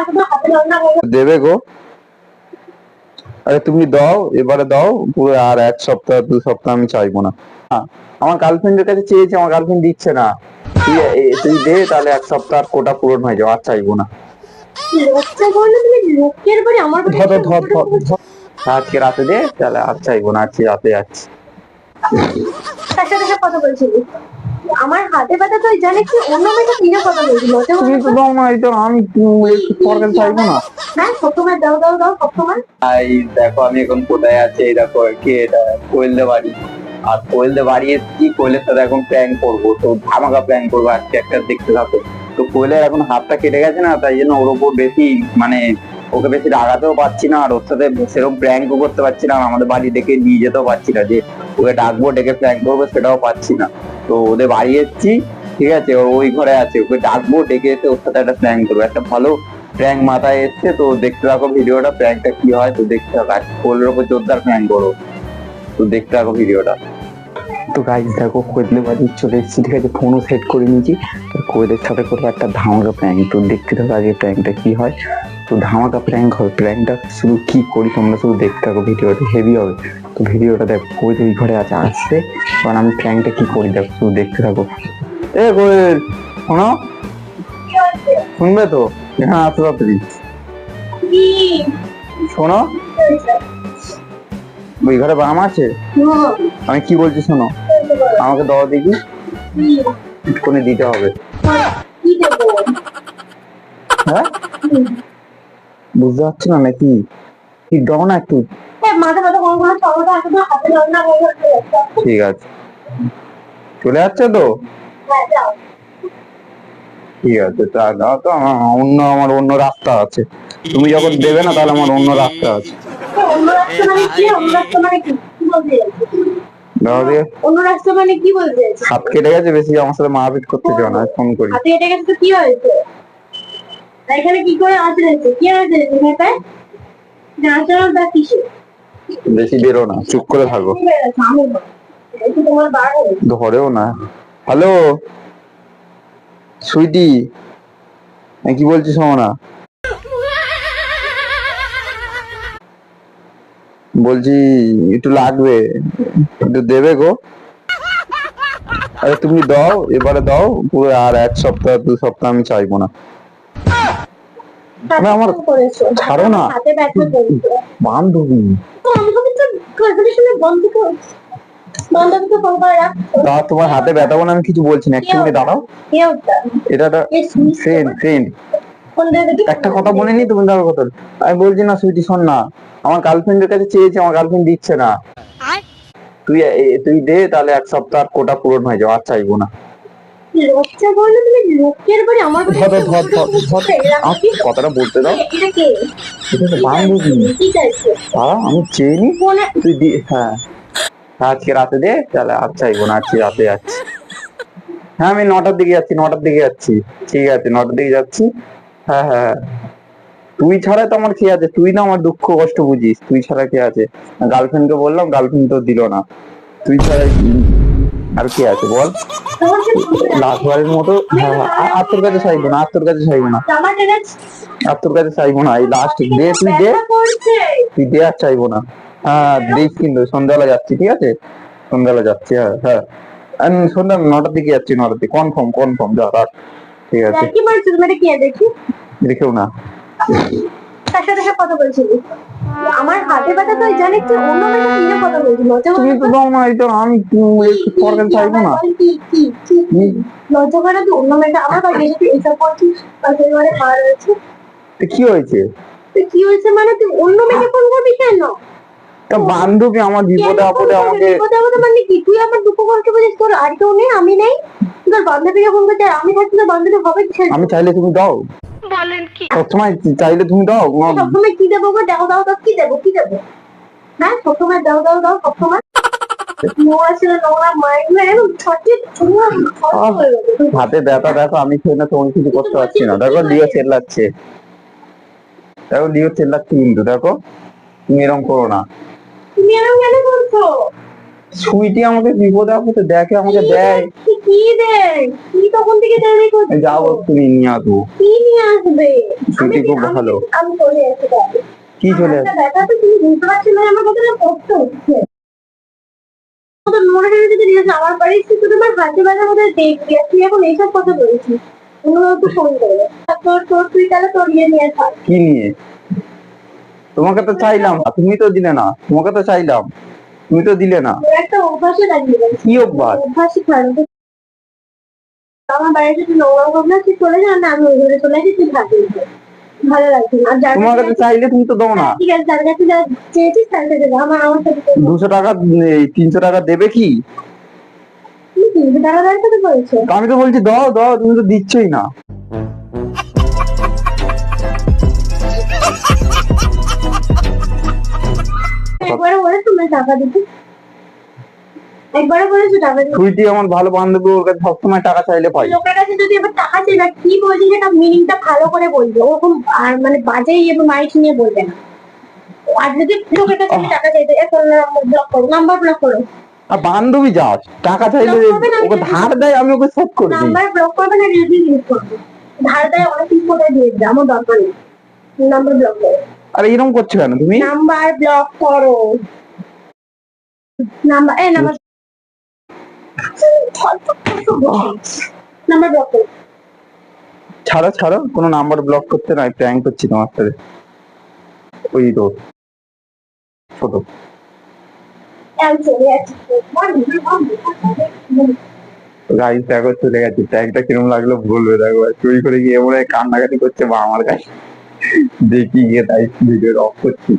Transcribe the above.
আছে হাতে যন্ত্রণা হয়ে গেছে। দেবে গো। আরে তুমি দাও এবারে দাও পুরো আর এক সপ্তাহ দু সপ্তাহ আমি চাইব না। হ্যাঁ, আমার গার্লফ্রেন্ডের কাছে চেয়েছি আমার গার্লফ্রেন্ড দিচ্ছে না। তুই তুই দে তাহলে এক সপ্তাহ আর কোটা পূরণ হয়ে যাও আর চাইব না। আজকে রাতে দে তাহলে আর চাইব না আজকে রাতে যাচ্ছি। সব কথা বলছিলি আমার হাতে ব্যথা তো জানে কি অন্য মেয়েটা কিনে কথা বলছি লজ্জা তুমি তো দাও না এটা আমি একটু তোর চাইব না? হ্যাঁ সবসময় দাও দাও দাও সবসময়। এই দেখো আমি এখন কোথায় আছি এই দেখো কে এটা? কোয়েলদে বাড়ি। আর কোয়েলদে বাড়ি এসেছি কোয়েলের সাথে এখন প্ল্যান করব? তো ধামাকা প্ল্যান করব আজকে একটা দেখতে থাকো। তো কোয়েলের এখন হাতটা কেটে গেছে না তাই জন্য ওর উপর বেশি মানে ওকে বেশি রাগাতেও পারছি না, আর ওর সাথে সেরকম প্র্যাঙ্কও করতে পারছি না আমাদের বাড়ি ডেকে নিয়ে যেতেও পারছি না, যে ওকে ডাকবো, ডেকে প্র্যাঙ্ক করব, সেটাও পাচ্ছি না। তো ওদের বাড়ি এসেছি, ঠিক আছে ওই ঘরে আছে, ওকে ডাকবো, ডেকে এসে ওর সাথে একটা প্ল্যান করব। একটা ভালো প্র্যাঙ্ক মাথায় এসছে, তো দেখতে থাকো ভিডিওটা প্র্যাঙ্কটা কি হয়, তো দেখতে থাকো আজ কোলের ওপর জোরদার প্র্যাঙ্ক করো। তো দেখতে থাকো ভিডিওটা। তো গাইজ দেখো কোয়েলে বাড়ি চলে এসেছি ঠিক আছে ফোনও সেট করে নিয়েছি। তো কোয়েলের সাথে করব একটা ধামাকা প্র্যাঙ্ক তো দেখতে থাকো আজকে প্র্যাঙ্কটা কী হয়। তো ধামাকা প্র্যাঙ্ক হবে প্র্যাঙ্কটা শুধু কী করি তোমরা শুধু দেখতে থাকো ভিডিওটা হেভি হবে। তো ভিডিওটা দেখো কোয়েল ওই ঘরে আছে আসছে। কারণ আমি প্র্যাঙ্কটা কী করি দেখো শুধু দেখতে থাকো। এ কোয়েল শোনো? শুনবে তো? আসতে পারবি কি শোনো? ওই ঘরে বাম আছে? আমি কি বলছি শোনো। আমাকে দাও দেখি কি? দিতে হবে হ্যাঁ বুঝতে পারছ না নাকি কি দাও না একটু হয়ে। ঠিক আছে চলে যাচ্ছে তো হ্যাঁ, ঠিক আছে তা দাও তো অন্য আমার অন্য রাস্তা আছে তুমি যখন দেবে না তাহলে আমার অন্য রাস্তা আছে অন্য রাস্তা মানে কি অন্য রাস্তা মানে কি কি বলতে চাইছো? দাও দিয়ে অন্য রাস্তা মানে কি বলতে চাইছো? কেটে গেছে বেশি আমার সাথে মারপিট করতে চাও না ফোন করি। হাতে কেটে গেছে তো কি হয়েছে? এখানে কি করে আঁচড় হয়েছে কি হয়েছে এখানটায় নাচানোর দা কিসে? বেশি বেরো না চুপ করে থাকো। কি বেড়েছে আমি বলি। এই তো তোমার বার হয়েছে ধরেও না। হ্যালো? সুইটি? আমি কি বলছি শোনো বলছি একটু লাগবে একটু দেবে গো। আরে তুমি দাও এবারে দাও পুরো আর এক সপ্তাহ দু সপ্তাহ আমি চাইব না। আমি আমার- ছাড়ো না। বান্ধবী। তো তোমার হাতে ব্যথা বলে আমি কিছু বলছি না। একটু দাঁড়াও। এটা ফ্রেন্ড ফ্রেন্ড একটা কথা বলে নি তুমি কারও কথা। আমি বলছি না সুইটি শোন না। আমার গার্লফ্রেন্ডের কাছে চেয়েছি আমার গার্লফ্রেন্ড দিচ্ছে না। তুই তুই দে তাহলে এক সপ্তাহ কোটা পূরণ হয়ে যাও আর চাইব না। লজ্জা করলে তুমি লোকের বাড়ি আমার বাড়ি ধর ধর ধর ধর। ধর কথাটা বলতে দাও। এটা কে? এটা তো বান্ধবী। কি চাইছে? তারা আমি তুই দি হ্যাঁ আজকে রাতে দে তাহলে আর চাইব না আজকে রাতে যাচ্ছি। হ্যাঁ আমি নটার দিকে যাচ্ছি নটার দিকে যাচ্ছি। ঠিক আছে নটার দিকে যাচ্ছি। হ্যাঁ হ্যাঁ হ্যাঁ। তুই ছাড়া তো আমার কি আছে? তুই না আমার দুঃখ কষ্ট বুঝিস। তুই ছাড়া কি আছে? গার্লফ্রেন্ডকে বললাম গার্লফ্রেন্ড তো দিল না। তুই ছাড়া আর কি আছে বল? মতো আর তোর কাছে না আর তোর কাছে না। আর তোর কাছে না, এই লাস্ট দে, তুই দে। তুই দে আর চাইব না। হ্যাঁ দেখ কিন্তু, সন্ধ্যাবেলা যাচ্ছি, ঠিক আছে? সন্ধ্যাবেলা যাচ্ছি হ্যাঁ হ্যাঁ। আমি সন্ধ্যা নটার দিকে যাচ্ছি, নটার দিকে। কনফার্ম কনফার্ম যা, রাখ। ঠিক আছে। কি এটা কি দেখি দেখেও না। তার সাথে কথা বলছিলি। আমার হাতে ব্যথা তো জানে কি অন্য কিনে কথা বলছি লজ্জা তুমি তো দাও না এটা আমি চাইব না? কি কি কি কি? লজ্জা করে তুই অন্য মেয়েটা আমার এসে এইসব ঘরে মা রয়েছে। তো কি হয়েছে? কি হয়েছে মানে তুই অন্য মেয়েকে ফোন করবি কেন? তা বান্ধবী আমার বিপদে আপদে আমাকে বিপদে আপদে মানে কি? তুই আমার দুঃখ কষ্ট বুঝিস? তোর আর কেউ নেই? আমি নেই? তোর বান্ধবীকে ফোন করতে আমি থাকছি তোর বান্ধবী হবে আমি চাইলে তুমি দাও। বলেন কি? সবসময় চাইলে তুমি দাও। সবসময় কি দেবো গো? দাও দাও দাও কি দেবো কি দেবো? হ্যাঁ সবসময় দাও দাও দাও সবসময়। হাতে ব্যথা দেখো আমি খেয়ে না তোমাকে কিছু করতে পারছি না। দেখো লিও চেল্লাচ্ছে। দেখো লিও চেল্লাচ্ছে কিন্তু দেখো। তুমি এরকম করো না। তুমি এরকম কেন করছ? সুইটি আমাকে বিপদে আপদে দেখে আমাকে দেয়। কি দেয়? কি তখন থেকে দেরি করছিস যাব তুমি নিয়ে আসব। কি নিয়ে আসবে? সুইটি খুব ভালো। আমি চলে যাব কি চলে একটা ব্যথা তো তুমি বুঝতে পারছি না আমার কথাটা কষ্ট হচ্ছে। তো মনে হয় যদি রিয়াজ আমার বাড়ি তুই তোমার হাতে ব্যথার মধ্যে দেখবি। তুই এখন এইসব কথা বলছিস। অন্য একটু ফোন করবে তোর তোর তুই তাহলে তোর ইয়ে নিয়ে থাক। কি নিয়ে? তোমাকে তো চাইলাম না, তুমি তো দিলে না তোমাকে তো চাইলাম তুমি তো দিলে না। কি অভ্যাস? আমার বাড়িতে তুই নোংরা ভাবনা তুই চলে না আমি ওই ঘরে চলে আসি তুই থাকবি ভালো লাগছে না। যার তোমার কাছে কাছে চাইলে তুমি তো দাও না। ঠিক আছে যার কাছে যা চেয়েছিস তার কাছে যা আমার আমার সাথে দুশো টাকা তিনশো টাকা দেবে কি? তিনশো টাকা দেওয়ার কথা বলেছ। আমি তো বলছি দাও দাও তুমি তো দিচ্ছই না। তুমি টাকা দিতে একবারও বলেছ টাকা দিতে সুইটি আমার ভালো বান্ধবী ওর কাছে সবসময় টাকা চাইলে পাই। লোকের কাছে যদি এবার টাকা চাই না কি বলছি সেটা মিনিংটা ভালো করে বলবে। ওরকম আর মানে বাজে মাইক নিয়ে বলবে না। আর যদি লোকের কাছে টাকা চাইতে এখন ব্লক করো নাম্বার ব্লক করো। আর বান্ধবী যাস টাকা চাইলে ওকে ধার দেয় আমি ওকে শোধ করে দিই। নাম্বার ব্লক করবে না ইউজ করবে। ধার দেয় অনেক কিছু করে দিয়ে আমার দরকার নেই। নাম্বার ব্লক করো। আর এরকম করছ কেন তুমি? নাম্বার ব্লক করো। নাম্বার এ নাম্বার নাম্বার ব্লক করো। ছাড়ো ছাড়ো, কোনো নাম্বার ব্লক করতে নয় প্র্যাঙ্ক করছি তোমার সাথে। ওই তো ছোট গাড়ি দেখো, চলে গেছে। ট্যাগটা কিরম লাগল বলবে, দেখো। চুরি করে গিয়ে মনে হয় কান্নাকাটি করছে বা আমার কাছে। দেখি গিয়ে তাই ভিডিও অফ করছি।